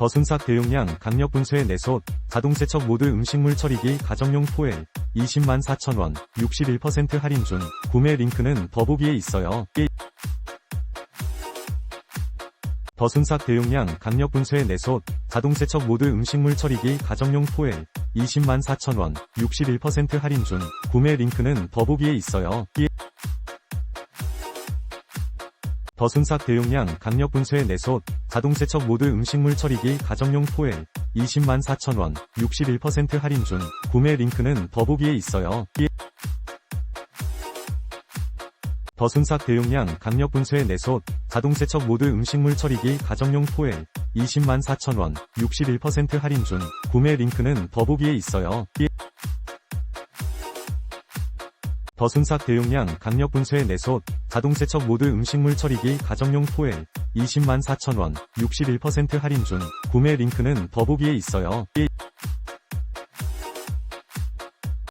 더순삭 대용량 강력 분쇄 내솥 자동 세척 모드 음식물 처리기 가정용 포엘 20만 4천원 61% 할인 중 구매 링크는 더보기에 있어요. 더순삭 대용량 강력 분쇄 내솥 자동 세척 모드 음식물 처리기 가정용 포엘 20만 4천원 61% 할인 중 구매 링크는 더보기에 있어요. 더순삭 대용량 강력 분쇄 내솥 자동 세척 모드 음식물 처리기 가정용 포엘 20만 4천원 61% 할인 중 구매 링크는 더보기에 있어요. 더순삭 대용량 강력 분쇄 내솥 자동 세척 모드 음식물 처리기 가정용 포엘 20만 4천원 61% 할인 중 구매 링크는 더보기에 있어요. 더순삭 대용량 강력 분쇄 내솥 자동 세척 모드 음식물 처리기 가정용 포엘 20만 4천원 61% 할인 중 구매 링크는 더보기에 있어요.